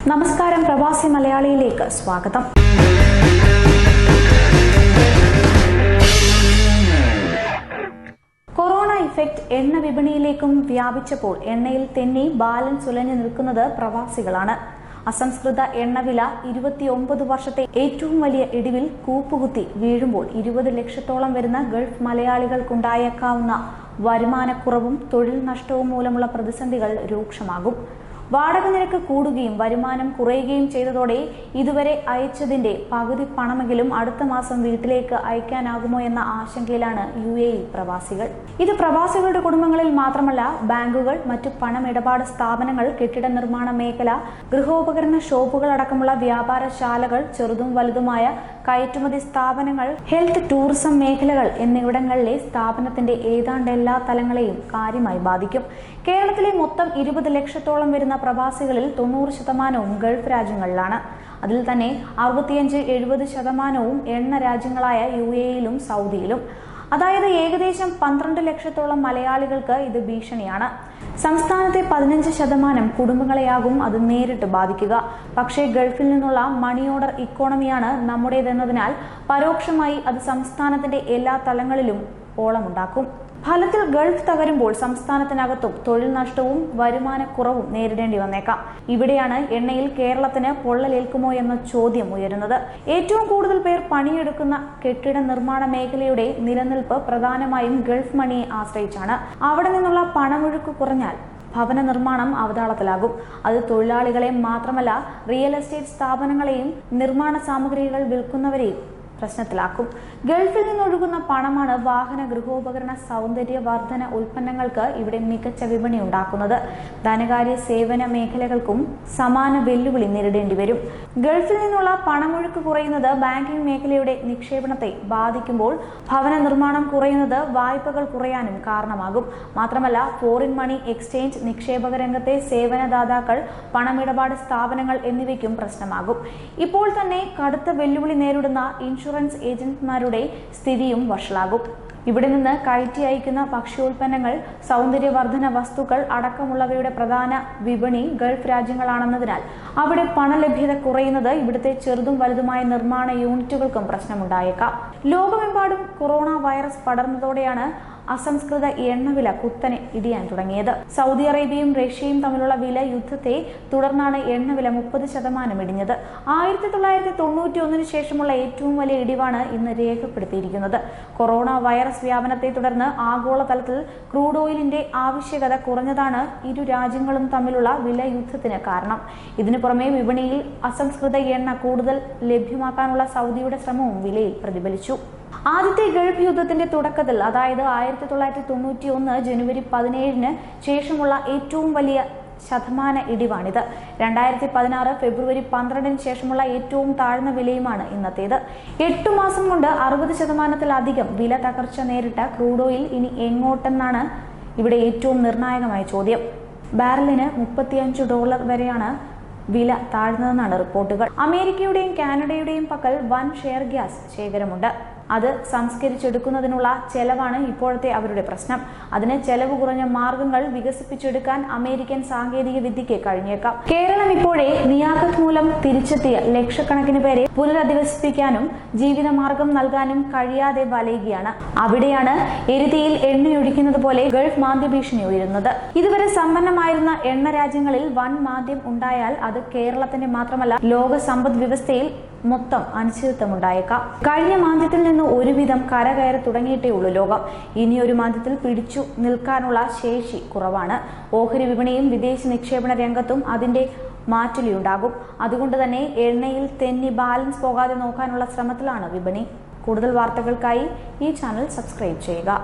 നമസ്കാരം പ്രവാസി മലയാളിയിലേക്ക് സ്വാഗതം. കൊറോണ ഇഫക്റ്റ് എണ്ണ വിപണിയിലേക്കും വ്യാപിച്ചപ്പോൾ എണ്ണയിൽ തെന്നി ബാലൻസ് ഉലഞ്ഞു നിൽക്കുന്നത് പ്രവാസികളാണ്. അസംസ്കൃത എണ്ണവില ഇരുപത്തിയൊമ്പത് വർഷത്തെ ഏറ്റവും വലിയ ഇടിവിൽ കൂപ്പുകുത്തി വീഴുമ്പോൾ ഇരുപത് ലക്ഷത്തോളം വരുന്ന ഗൾഫ് മലയാളികൾക്കുണ്ടായേക്കാവുന്ന വരുമാനക്കുറവും തൊഴിൽ നഷ്ടവും മൂലമുള്ള പ്രതിസന്ധികൾ രൂക്ഷമാകും. വാടക നിരക്ക് കൂടുകയും വരുമാനം കുറയുകയും ചെയ്തതോടെ ഇതുവരെ അയച്ചതിന്റെ പകുതി പണമെങ്കിലും അടുത്ത മാസം വീട്ടിലേക്ക് അയക്കാനാകുമോ എന്ന ആശങ്കയിലാണ് യു എ പ്രവാസികൾ. ഇത് പ്രവാസികളുടെ കുടുംബങ്ങളിൽ മാത്രമല്ല ബാങ്കുകൾ മറ്റു പണമിടപാട് സ്ഥാപനങ്ങൾ കെട്ടിട നിർമ്മാണ മേഖല ഗൃഹോപകരണ ഷോപ്പുകൾ അടക്കമുള്ള വ്യാപാരശാലകൾ ചെറുതും വലുതുമായ കയറ്റുമതി സ്ഥാപനങ്ങൾ ഹെൽത്ത് ടൂറിസം മേഖലകൾ എന്നിവിടങ്ങളിലെ സ്ഥാപനത്തിന്റെ ഏതാണ്ട് എല്ലാ തലങ്ങളെയും കാര്യമായി ബാധിക്കും. കേരളത്തിലെ മൊത്തം ഇരുപത് ലക്ഷത്തോളം വരുന്ന പ്രവാസികളിൽ തൊണ്ണൂറ് ശതമാനവും ഗൾഫ് രാജ്യങ്ങളിലാണ്. അതിൽ തന്നെ അറുപത്തിയഞ്ച് എഴുപത് ശതമാനവും എണ്ണ രാജ്യങ്ങളായ യു എയിലും സൗദിയിലും. അതായത് ഏകദേശം പന്ത്രണ്ട് ലക്ഷത്തോളം മലയാളികൾക്ക് ഇത് ഭീഷണിയാണ്. സംസ്ഥാനത്തെ പതിനഞ്ച് ശതമാനം കുടുംബങ്ങളെയാകും അത് നേരിട്ട് ബാധിക്കുക. പക്ഷേ ഗൾഫിൽ നിന്നുള്ള മണി ഓർഡർ ഇക്കോണമിയാണ് നമ്മുടേതെന്നതിനാൽ പരോക്ഷമായി അത് സംസ്ഥാനത്തിന്റെ എല്ലാ തലങ്ങളിലും ഓളമുണ്ടാക്കും. ഫലത്തിൽ ഗൾഫ് തകരുമ്പോൾ സംസ്ഥാനത്തിനകത്തും തൊഴിൽ നഷ്ടവും വരുമാന കുറവും നേരിടേണ്ടി വന്നേക്കാം. ഇവിടെയാണ് എണ്ണയിൽ കേരളത്തിന് പൊള്ളലേൽക്കുമോ എന്ന ചോദ്യം ഉയരുന്നത്. ഏറ്റവും കൂടുതൽ പേർ പണിയെടുക്കുന്ന കെട്ടിട നിർമ്മാണ മേഖലയുടെ നിലനിൽപ്പ് പ്രധാനമായും ഗൾഫ് മണിയെ ആശ്രയിച്ചാണ്. അവിടെ നിന്നുള്ള പണമൊഴുക്ക് കുറഞ്ഞാൽ ഭവന നിർമ്മാണം അവതാളത്തിലാകും. അത് തൊഴിലാളികളെ മാത്രമല്ല റിയൽ എസ്റ്റേറ്റ് സ്ഥാപനങ്ങളെയും നിർമ്മാണ സാമഗ്രികൾ വിൽക്കുന്നവരെയും പ്രശ്നത്തിലാക്കും. ഗൾഫിൽ നിന്നൊഴുകുന്ന പണമാണ് വാഹന ഗൃഹോപകരണ സൗന്ദര്യവർദ്ധന ഉൽപ്പന്നങ്ങൾക്ക് ഇവിടെ മികച്ച വിപണി ഉണ്ടാക്കുന്നത്. ധനകാര്യ സേവന മേഖലകൾക്കും സമാന വെല്ലുവിളി നേരിടേണ്ടി വരും. ഗൾഫിൽ നിന്നുള്ള പണമൊഴുക്ക് കുറയുന്നത് ബാങ്കിംഗ് മേഖലയുടെ നിക്ഷേപണത്തെ ബാധിക്കുമ്പോൾ ഭവന നിർമ്മാണം കുറയുന്നത് വായ്പകൾ കുറയാനും കാരണമാകും. മാത്രമല്ല ഫോറിൻ മണി എക്സ്ചേഞ്ച് നിക്ഷേപക രംഗത്തെ സേവനദാതാക്കൾ പണമിടപാട് സ്ഥാപനങ്ങൾ എന്നിവയ്ക്കും പ്രശ്നമാകും. ഇപ്പോൾ തന്നെ കടുത്ത വെല്ലുവിളി നേരിടുന്ന ഇൻഷുറൻസ് ഏജന്റുമാരുടെ സ്ഥിതിയും വഷളാകും. ഇവിടെ നിന്ന് കയറ്റി അയക്കുന്ന ഭക്ഷ്യോൽപ്പന്നങ്ങൾ സൗന്ദര്യവർദ്ധന വസ്തുക്കൾ അടക്കമുള്ളവയുടെ പ്രധാന വിപണി ഗൾഫ് രാജ്യങ്ങളാണെന്നതിനാൽ അവിടെ പണലഭ്യത കുറയുന്നത് ഇവിടുത്തെ ചെറുതും വലുതുമായ നിർമ്മാണ യൂണിറ്റുകൾക്കും പ്രശ്നമുണ്ടായേക്കാം. ലോകമെമ്പാടും കൊറോണ വൈറസ് പടർന്നതോടെയാണ് അസംസ്കൃത എണ്ണവില കുത്തനെ ഇടിയാൻ തുടങ്ങിയത്. സൗദി അറേബ്യയും റഷ്യയും തമ്മിലുള്ള വില യുദ്ധത്തെ തുടർന്നാണ് എണ്ണവില മുപ്പത് ശതമാനം ഇടിഞ്ഞത്. ആയിരത്തി തൊള്ളായിരത്തി തൊണ്ണൂറ്റി ഒന്നിന് ശേഷമുള്ള ഏറ്റവും വലിയ ഇടിവാണ് ഇന്ന് രേഖപ്പെടുത്തിയിരിക്കുന്നത്. കൊറോണ വൈറസ് വ്യാപനത്തെ തുടർന്ന് ആഗോളതലത്തിൽ ക്രൂഡ് ഓയിലിന്റെ ആവശ്യകത കുറഞ്ഞതാണ് ഇരു രാജ്യങ്ങളും തമ്മിലുള്ള വില യുദ്ധത്തിന് കാരണം. ഇതിനു പുറമെ വിപണിയിൽ അസംസ്കൃത എണ്ണ കൂടുതൽ ലഭ്യമാക്കാനുള്ള സൗദിയുടെ ശ്രമവും വിലയിൽ പ്രതിഫലിച്ചു. ആദ്യത്തെ ഗൾഫ് യുദ്ധത്തിന്റെ തുടക്കത്തിൽ അതായത് ആയിരത്തി തൊള്ളായിരത്തി തൊണ്ണൂറ്റി ഒന്ന് ജനുവരി പതിനേഴിന് ശേഷമുള്ള ഏറ്റവും വലിയ ശതമാന ഇടിവാണിത്. രണ്ടായിരത്തി പതിനാറ് ഫെബ്രുവരി പന്ത്രണ്ടിന് ശേഷമുള്ള ഏറ്റവും താഴ്ന്ന വിലയുമാണ് ഇന്നത്തേത്. എട്ടു മാസം കൊണ്ട് അറുപത് ശതമാനത്തിലധികം വില തകർച്ച നേരിട്ട ക്രൂഡ് ഓയിൽ ഇനി എങ്ങോട്ടെന്നാണ് ഇവിടെ ഏറ്റവും നിർണായകമായ ചോദ്യം. ബാരലിന് മുപ്പത്തിയഞ്ച് ഡോളർ വരെയാണ് വില താഴ്ന്നതെന്നാണ് റിപ്പോർട്ടുകൾ. അമേരിക്കയുടെയും കാനഡയുടെയും പക്കൽ വൻ ഷെയർ ഗ്യാസ് ശേഖരമുണ്ട്. അത് സംസ്കരിച്ചെടുക്കുന്നതിനുള്ള ചെലവാണ് ഇപ്പോഴത്തെ അവരുടെ പ്രശ്നം. അതിന് ചെലവ് കുറഞ്ഞ മാർഗങ്ങൾ വികസിപ്പിച്ചെടുക്കാൻ അമേരിക്കൻ സാങ്കേതിക വിദ്യയ്ക്ക് കഴിഞ്ഞേക്കാം. കേരളം ഇപ്പോഴേ നിയാഖത്ത് മൂലം തിരിച്ചെത്തിയ ലക്ഷക്കണക്കിന് പേരെ പുനരധിവസിപ്പിക്കാനും ജീവിതമാർഗം നൽകാനും കഴിയാതെ വലയുകയാണ്. അവിടെയാണ് എരുതിയിൽ എണ്ണയൊഴിക്കുന്നത് പോലെ ഗൾഫ് മാന്ദ്യ ഭീഷണി ഉയരുന്നത്. ഇതുവരെ സമ്പന്നമായിരുന്ന എണ്ണ രാജ്യങ്ങളിൽ വൻ മാന്ദ്യം ഉണ്ടായാൽ അത് കേരളത്തിന്റെ മാത്രമല്ല ലോക സമ്പദ് വ്യവസ്ഥയിൽ മൊത്തം അനിശ്ചിതത്വമുണ്ടായേക്കാം. കഴിഞ്ഞ മാന്ദ്യത്തിൽ നിന്ന് ഒരുവിധം കരകയറി തുടങ്ങിയിട്ടേ ഉള്ളൂ ലോകം. ഇനി ഒരു മാന്ദ്യത്തിൽ പിടിച്ചു നിൽക്കാനുള്ള ശേഷി കുറവാണ്. ഓഹരി വിപണിയും വിദേശ നിക്ഷേപണ രംഗത്തും അതിന്റെ മാറ്റുലിയുണ്ടാകും. അതുകൊണ്ട് തന്നെ എണ്ണയിൽ തെന്നി ബാലൻസ് പോകാതെ നോക്കാനുള്ള ശ്രമത്തിലാണ് വിപണി. കൂടുതൽ വാർത്തകൾക്കായി ഈ ചാനൽ സബ്സ്ക്രൈബ് ചെയ്യുക.